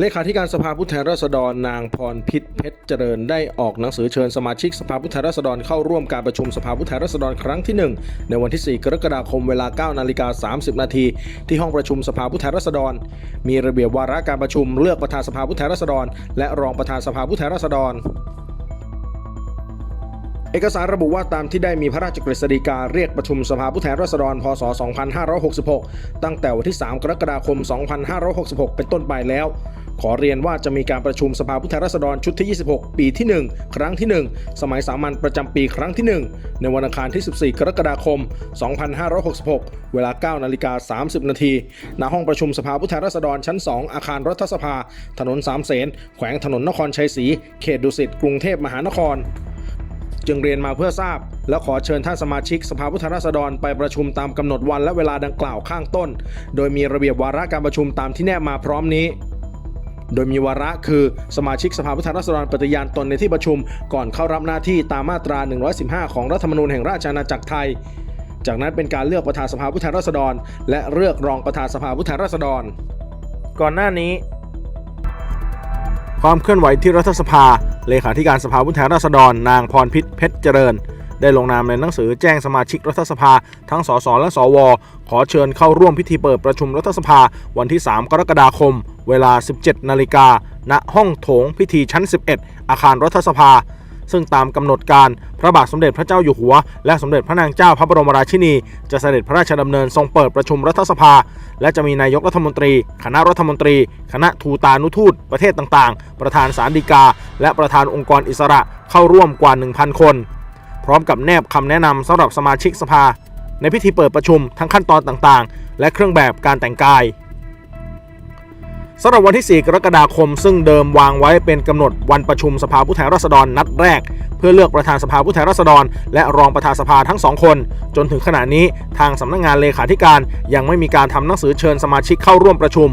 เลขาธิการสภาผู้แทนราษฎรนางพรพิษเพชรเจริญได้ออกหนังสือเชิญสมาชิกสภาผู้แทนราษฎรเข้าร่วมการประชุมสภาผู้แทนราษฎรครั้งที่ 1 ในวันที่ 4 กรกฎาคมเวลา 9 นาฬิกา 30 นาทีที่ห้องประชุมสภาผู้แทนราษฎร มีระเบียบวาระการประชุมเลือกประธานสภาผู้แทนราษฎร และรองประธานสภาผู้แทนราษฎรเอกสารระบุว่าตามที่ได้มีพระราชกฤษฎีกาเรียกประชุมสภาผู้แทนราษฎร พศ 2566 ตั้งแต่วันที่ 3 กรกฎาคม 2566 เป็นต้นไปแล้ว ขอเรียนว่าจะมีการประชุมสภาผู้แทนราษฎรชุดที่ 26 ปีที่ 1 ครั้งที่ 1 สมัยสามัญประจำปีครั้งที่ 1 ในวันอังคารที่ 14 กรกฎาคม 2566 เวลา 9 นาฬิกา 30 นาทีณห้องประชุมสภาผู้แทนราษฎรชั้น 2 อาคารรัฐสภา ถนนสามเสนแขวงถนนนครชัยศรีเขตดุสิตกรุงเทพมหานครจึงเรียนมาเพื่อทราบ และขอเชิญท่านสมาชิกสภาผู้แทนราษฎรไปประชุมตามกำหนดวันและเวลาดังกล่าวข้างต้น โดยมีระเบียบวาระการประชุมตามที่แนบมาพร้อมนี้ โดยมีวาระคือสมาชิกสภาผู้แทนราษฎรปฏิญาณตนในที่ประชุม ก่อนเข้ารับหน้าที่ตามมาตรา 115 ของรัฐธรรมนูญแห่งราชอาณาจักรไทย จากนั้นเป็นการเลือกประธานสภาผู้แทนราษฎร และเลือกรองประธานสภาผู้แทนราษฎร ก่อนหน้านี้ ความเคลื่อนไหวที่รัฐสภา เลขาธิการสภาผู้แทนราษฎร นางพรพิษเพชรเจริญ ได้ลงนามในหนังสือแจ้งสมาชิกรัฐสภา ทั้งสสและสว ขอเชิญเข้าร่วมพิธีเปิดประชุมรัฐสภา วันที่ 3 กรกฎาคม เวลา 17 นาฬิกา ณ ห้องโถงพิธีชั้น 11 อาคารรัฐสภาซึ่งตามกำหนดการพระบาทสมเด็จพระเจ้าอยู่หัว และสมเด็จพระนางเจ้าพระบรมราชินี จะเสด็จพระราชดำเนินทรงเปิดประชุมรัฐสภา และจะมีนายกรัฐมนตรี คณะรัฐมนตรี คณะทูตานุทูต ประเทศต่างๆ ประธานสารดีกา และประธานองค์กรอิสระเข้าร่วมกว่า 1,000 คน พร้อมกับแนบคำแนะนำสำหรับสมาชิกสภา ในพิธีเปิดประชุมทั้งขั้นตอนต่างๆ และเครื่องแบบการแต่งกายสำหรับวันที่ 4 กรกฎาคม ซึ่งเดิมวางไว้เป็นกำหนดวันประชุมสภาผู้แทนราษฎรนัดแรก เพื่อเลือกประธานสภาผู้แทนราษฎร และรองประธานสภาทั้งสองคน จนถึงขณะนี้ทางสำนักงานเลขาธิการยังไม่มีการทำหนังสือเชิญสมาชิกเข้าร่วมประชุม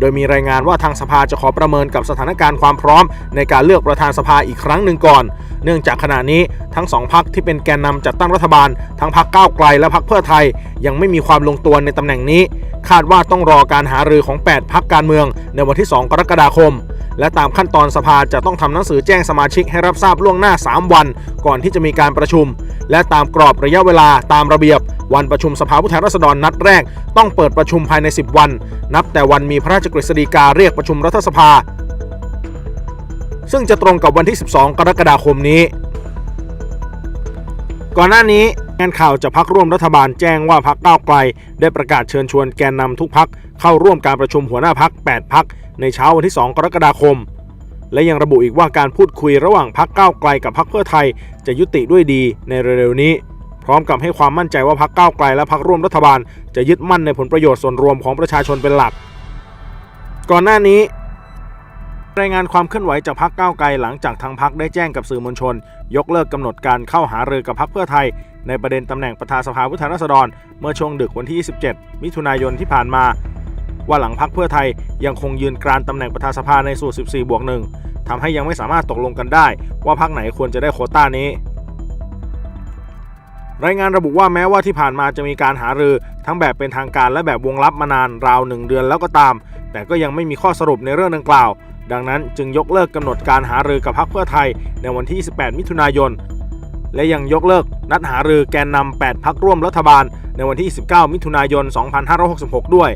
โดยมีรายงานว่าทางสภาจะขอประเมินกับสถานการณ์ความพร้อม ในการเลือกประธานสภาอีกครั้งหนึ่งก่อน เนื่องจากขณะนี้ทั้งสองพักที่เป็นแกนนำจัดตั้งรัฐบาล ทั้งพักก้าวไกลและพักเพื่อไทย ยังไม่มีความลงตัวในตำแหน่งนี้ คาดว่าต้องรอการหารือของ 8 พักการเมืองในวันที่ 2 กรกฎาคม และตามขั้นตอนสภาจะต้องทำหนังสือแจ้งสมาชิกให้รับทราบล่วงหน้า 3 วัน ก่อนที่จะมีการประชุม และตามกรอบระยะเวลาตามระเบียบ วันประชุมสภาผู้แทนราษฎรนัดแรก ต้องเปิดประชุมภายใน 10 วัน นับแต่วันมีพระราชกฤษฎีกาเรียกประชุมรัฐสภา ซึ่งจะตรงกับวันที่ 12 กรกฎาคมนี้ ก่อนหน้านี้งานข่าวจากพักร่วมรัฐบาลแจ้งว่าพักก้าวไกล ได้ประกาศเชิญชวนแกนนำทุกพักเข้าร่วมการประชุมหัวหน้าพัก8พัก ในเช้าวันที่ 2 กรกฎาคม และยังระบุอีกว่าการพูดคุยระหว่างพักก้าวไกลกับพักเพื่อไทย จะยุติด้วยดีในเร็วๆนี้ พร้อมกับให้ความมั่นใจว่าพักก้าวไกลและพักร่วมรัฐบาล จะยึดมั่นในผลประโยชน์ส่วนรวมของประชาชนเป็นหลัก ก่อนหน้านี้รายงานความเคลื่อนไหวจากพักก้าวไกลหลังจากทางพักได้แจ้งกับสื่อมวลชน ยกเลิกกำหนดการเข้าหารือกับพักเพื่อไทย ในประเด็นตำแหน่งประธานสภาผู้แทนราษฎร เมื่อช่วงดึกวันที่ 27 มิถุนายนที่ผ่านมา ว่าหลังพักเพื่อไทยยังคงยืนกรานตำแหน่งประธานสภาในสูตร 14 บวกหนึ่งทำให้ยังไม่สามารถตกลงกันได้ ว่าพักไหนควรจะได้โควต้านี้ รายงานระบุว่าแม้ว่าที่ผ่านมาจะมีการหารือ ทั้งแบบเป็นทางการและแบบวงลับมานานราวหนึ่งเดือนแล้วก็ตาม แต่ก็ยังไม่มีข้อสรุปในเรื่องดังกล่าว ดังนั้นจึงยกเลิกกำหนดการหารือกับพรรคเพื่อไทยในวันที่28มิถุนายนและยังยกเลิกนัดหารือแกนนำ 8 พักร่วมรัฐบาลในวันที่ 19 มิถุนายน 2566 ด้วย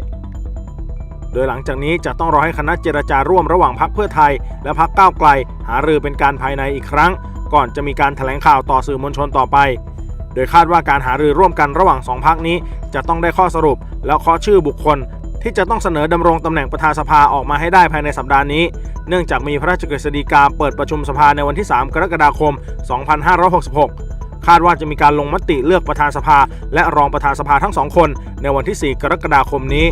โดยหลังจากนี้จะต้องรอให้คณะเจรจาร่วมระหว่างพรรคเพื่อไทย และพรรคก้าวไกล หารือเป็นการภายในอีกครั้ง ก่อนจะมีการแถลงข่าวต่อสื่อมวลชนต่อไป โดยคาดว่าการหารือร่วมกันระหว่างสองพักนี้ จะต้องได้ข้อสรุป แล้วเคาะชื่อบุคคล ที่จะต้องเสนอดำรงตำแหน่งประธานสภาออกมาให้ได้ภายในสัปดาห์นี้ เนื่องจากมีพระราชกฤษฎีกาเปิดประชุมสภาในวันที่ 3 กรกฎาคม 2566คาดว่าจะมีการลงมติเลือกประธานสภา และรองประธานสภาทั้งสองคน ในวันที่ 4 กรกฎาคมนี้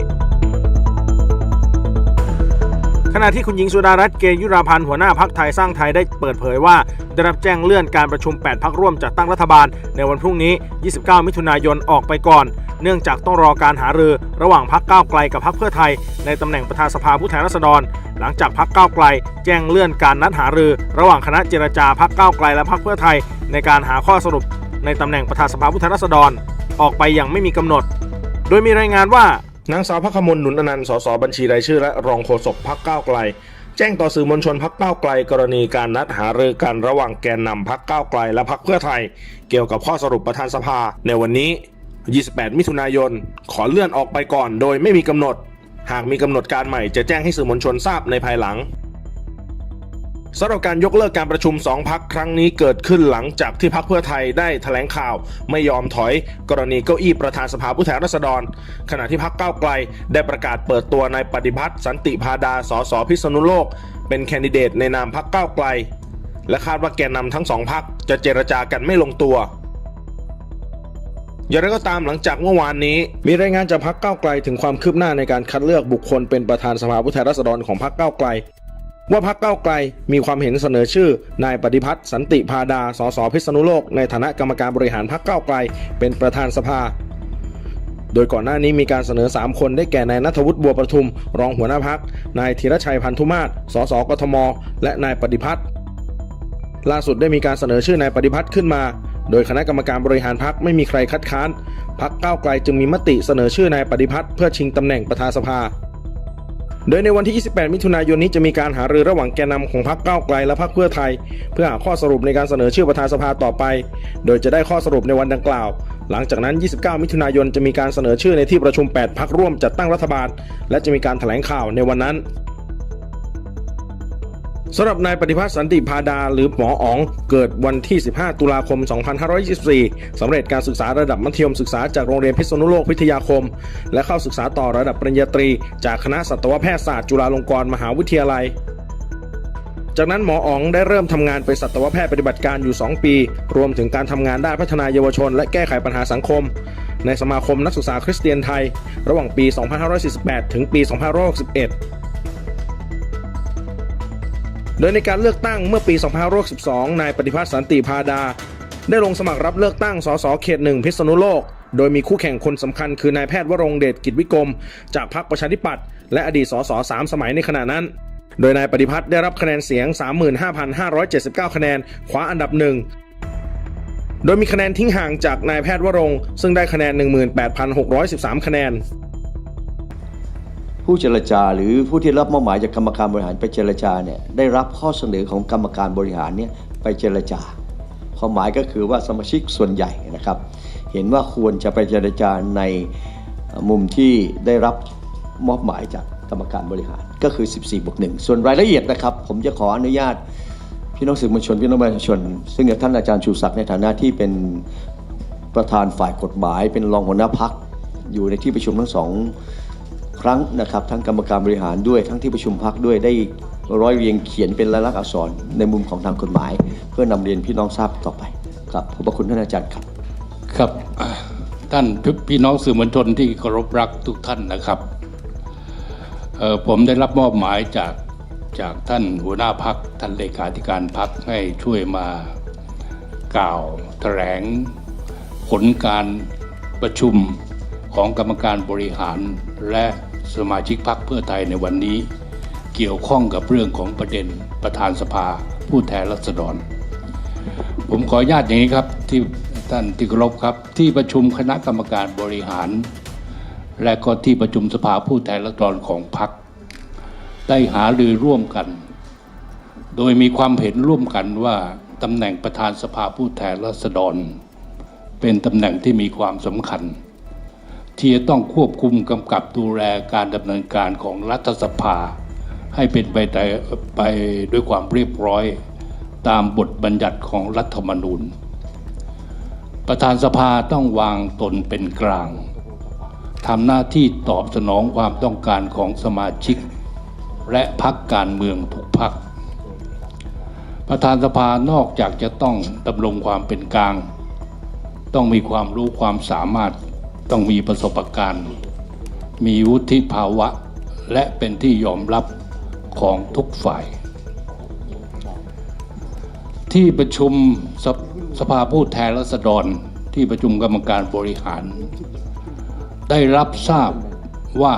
ณะที่คุณหญิงสุดารัตน์เกยุราพันธ์หัวหน้าพักไทยสร้างไทยได้เปิดเผยว่า ได้รับแจ้งเลื่อนการประชุม 8 พักร่วมจัดตั้งรัฐบาล ในวันพรุ่งนี้ 29 มิถุนายนออกไปก่อน เนื่องจากต้องรอการหารือระหว่างพักก้าวไกลกับพักเพื่อไทย ในตำแหน่งประธานสภาผู้แทนราษฎร หลังจากพักก้าวไกล แจ้งเลื่อนการนัดหารือ ระหว่างคณะเจรจาพักก้าวไกลและพักเพื่อไทย ในการหาข้อสรุป ในตำแหน่งประธานสภาผู้แทนราษฎร ออกไปอย่างไม่มีกำหนด โดยมีรายงานว่า นางสาวพักมลหนุนอนันต์ สสบัญชีรายชื่อและรองโฆษกพักก้าวไกล แจ้งต่อสื่อมวลชนพักก้าวไกล กรณีการนัดหารือกันระหว่างแกนนำพักก้าวไกล และพักเพื่อไทย เกี่ยวกับข้อสรุปประธานสภา ในวันนี้ 28 มิถุนายน ขอเลื่อนออกไปก่อน โดยไม่มีกำหนด หากมีกำหนดการใหม่จะแจ้งให้สื่อมวลชนทราบในภายหลัง สำหรับการยกเลิกการประชุม 2 พักครั้งนี้เกิดขึ้นหลังจากที่พักเพื่อไทยได้แถลงข่าว ไม่ยอมถอย กรณีเก้าอี้ประธานสภาผู้แทนราษฎร ขณะที่พักก้าวไกลได้ประกาศเปิดตัวนายปฏิพัฒน์สันติพาดาสสพิษณุโลก เป็นแคนดิเดตในนามพักก้าวไกล และคาดว่าแกนนำทั้งสองพักจะเจรจากันไม่ลงตัวอย่างไรก็ตามหลังจากเมื่อวานนี้ มีรายงานจากพักเก้าไกลถึงความคืบหน้าในการคัดเลือกบุคคลเป็นประธานสภาผู้แทนราษฎรของพักเก้าไกล ว่าพักเก้าไกลมีความเห็นเสนอชื่อนายปฏิพัฒน์สันติพาดา สสพิษณุโลก ในฐานะกรรมการบริหารพักเก้าไกล เป็นประธานสภา โดยก่อนหน้านี้มีการเสนอ 3 คนได้แก่นายนัทวุฒิบัวประทุม รองหัวหน้าพัก นายธีรชัยพันธุมาศสสกทม และนายปฏิพัฒน์ล่าสุดได้มีการเสนอชื่อนายปฏิพัฒน์ขึ้นมา โดยคณะกรรมการบริหารพักไม่มีใครคัดค้านพักเก้าไกลจึงมีมติเสนอชื่อนายปฏิพัฒน์เพื่อชิงตำแหน่งประธานสภา โดยในวันที่ 28 มิถุนายนนี้จะมีการหารือระหว่างแกนนำของพรรคก้าวไกลและพรรคเพื่อไทย เพื่อหาข้อสรุปในการเสนอชื่อประธานสภาต่อไป โดยจะได้ข้อสรุปในวันดังกล่าว หลังจากนั้น 29 มิถุนายนจะมีการเสนอชื่อในที่ประชุม 8 พักร่วมจัดตั้งรัฐบาล และจะมีการแถลงข่าวในวันนั้น สำหรับนายปฏิพัฒน์สันติพาดาหรือหมออ๋อง เกิดวันที่ 15 ตุลาคม 2524 สำเร็จการศึกษาระดับมัธยมศึกษาจากโรงเรียนพิษณุโลกวิทยาคม และเข้าศึกษาต่อระดับปริญญาตรี จากคณะสัตวแพทยศาสตร์จุฬาลงกรณ์มหาวิทยาลัยจากนั้นหมออ๋องได้เริ่มทำงานเป็นสัตวแพทย์ปฏิบัติการอยู่ 2 ปี รวมถึงการทำงานด้านพัฒนายาวชน และแก้ไขปัญหาสังคม ในสมาคมนักศึกษาคริสเตียนไทย ระหว่างปี 2548 ถึงปี 2561 โดยในการเลือกตั้งเมื่อปี 2562 นายปฏิพัฒน์สันติพาดา ได้ลงสมัครรับเลือกตั้ง สส เขตหนึ่งพิษณุโลก โดยมีคู่แข่งคนสำคัญคือนายแพทย์วรงเดชกิจวิกรม จากพรรคประชาธิปัตย์และอดีตสสสามสมัยในขณะนั้น โดยนายปฏิพัฒน์ได้รับคะแนนเสียง 35,579 คะแนนคว้าอันดับหนึ่งโดยมีคะแนนทิ้งห่างจากนายแพทย์วรง ซึ่งได้คะแนน 18,613 คะแนน ผู้เจรจาหรือผู้ที่รับมอบหมายจากกรรมการบริหารไปเจรจาเนี่ยได้รับข้อเสนอของกรรมการบริหารเนี่ยไปเจรจาความหมายก็คือว่าสมาชิกส่วนใหญ่นะครับ เห็นว่าควรจะไปเจรจาในมุมที่ได้รับมอบหมายจากกรรมการบริหารก็คือ 14บวก1ส่วนรายละเอียดนะครับ ผมจะขออนุญาตพี่น้องสื่อมวลชนพี่น้องประชาชน ซึ่งท่านอาจารย์ชูศักดิ์ในฐานะที่เป็นประธานฝ่ายกฎหมาย เป็นรองหัวหน้าพักอยู่ในที่ประชุมทั้งสอง ครั้งนะครับทั้งกรรมการบริหารด้วยทั้งที่ประชุมพักด้วยได้ร้อยเรียงเขียนเป็นลายลักษณ์อักษรในมุมของทางกฎหมาย เพื่อนำเรียนพี่น้องทราบต่อไปครับขอบพระคุณท่านอาจารย์ครับ ครับท่านพี่น้องสื่อมวลชนที่เคารพรักทุกท่านนะครับผมได้รับมอบหมายจากจากท่านหัวหน้าพักท่านเลขาธิการพักให้ช่วยมากล่าวแถลงผลการประชุมของกรรมการบริหารและ สมาชิกพักเพื่อไทยในวันนี้ เกี่ยวข้องกับเรื่องของประเด็นประธานสภาผู้แทนราษฎร ผมขออนุญาตอย่างนี้ครับที่ท่านที่เคารพครับที่ประชุมคณะกรรมการบริหาร และก็ที่ประชุมสภาผู้แทนราษฎรของพรรคได้หารือร่วมกัน โดยมีความเห็นร่วมกันว่าตำแหน่งประธานสภาผู้แทนราษฎร เป็นตำแหน่งที่มีความสำคัญ ที่จะต้องควบคุมกำกับดูแลการดำเนินการของรัฐสภา ให้เป็นไปได้ไปด้วยความเรียบร้อย ตามบทบัญญัติของรัฐธรรมนูญ ประธานสภาต้องวางตนเป็นกลางทำหน้าที่ตอบสนองความต้องการของสมาชิก และพักการเมืองทุกพัก ประธานสภานอกจากจะต้องดำรงความเป็นกลาง ต้องมีความรู้ความสามารถ ต้องมีประสบการณ์ มีวุฒิภาวะ และเป็นที่ยอมรับของทุกฝ่าย ที่ประชุมสภสภาผู้แทนราษฎรที่ประชุมกรรมการบริหาร ได้รับทราบว่า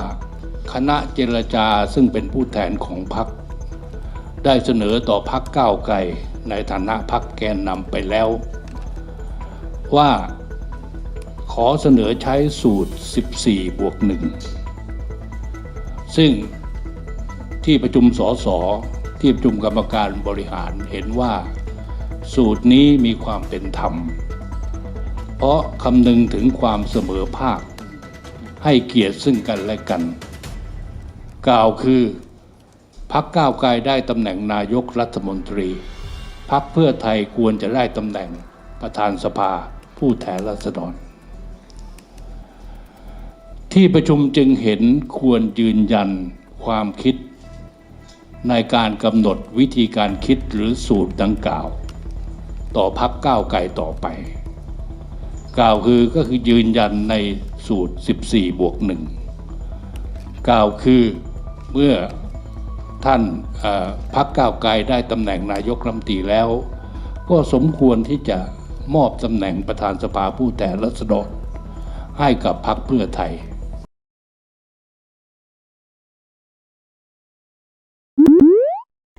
คณะเจรจาซึ่งเป็นผู้แทนของพรรคได้เสนอต่อพรรคก้าวไกลในฐานะพรรคแกนนำไปแล้ว ว่า ขอเสนอใช้สูตร 14 บวก 1 ซึ่งที่ประชุมสสที่ประชุมกรรมการบริหารเห็นว่า สูตรนี้มีความเป็นธรรม เพราะคำนึงถึงความเสมอภาค ให้เกียรติซึ่งกันและกัน กล่าวคือพักก้าวไกลได้ตำแหน่งนายกรัฐมนตรีพักเพื่อไทยควรจะได้ตำแหน่งประธานสภาผู้แทนราษฎร ที่ประชุมจึงเห็นควรยืนยันความคิด ในการกำหนดวิธีการคิดหรือสูตรดังกล่าว ต่อพักก้าวไกลต่อไป กล่าวคือก็คือยืนยันในสูตร 14 บวก1กล่าวคือเมื่อท่านพักก้าวไกลได้ตำแหน่งนายกรัฐมนตรีแล้ว ก็สมควรที่จะมอบตำแหน่งประธานสภาผู้แทนราษฎรให้กับพักเพื่อไทย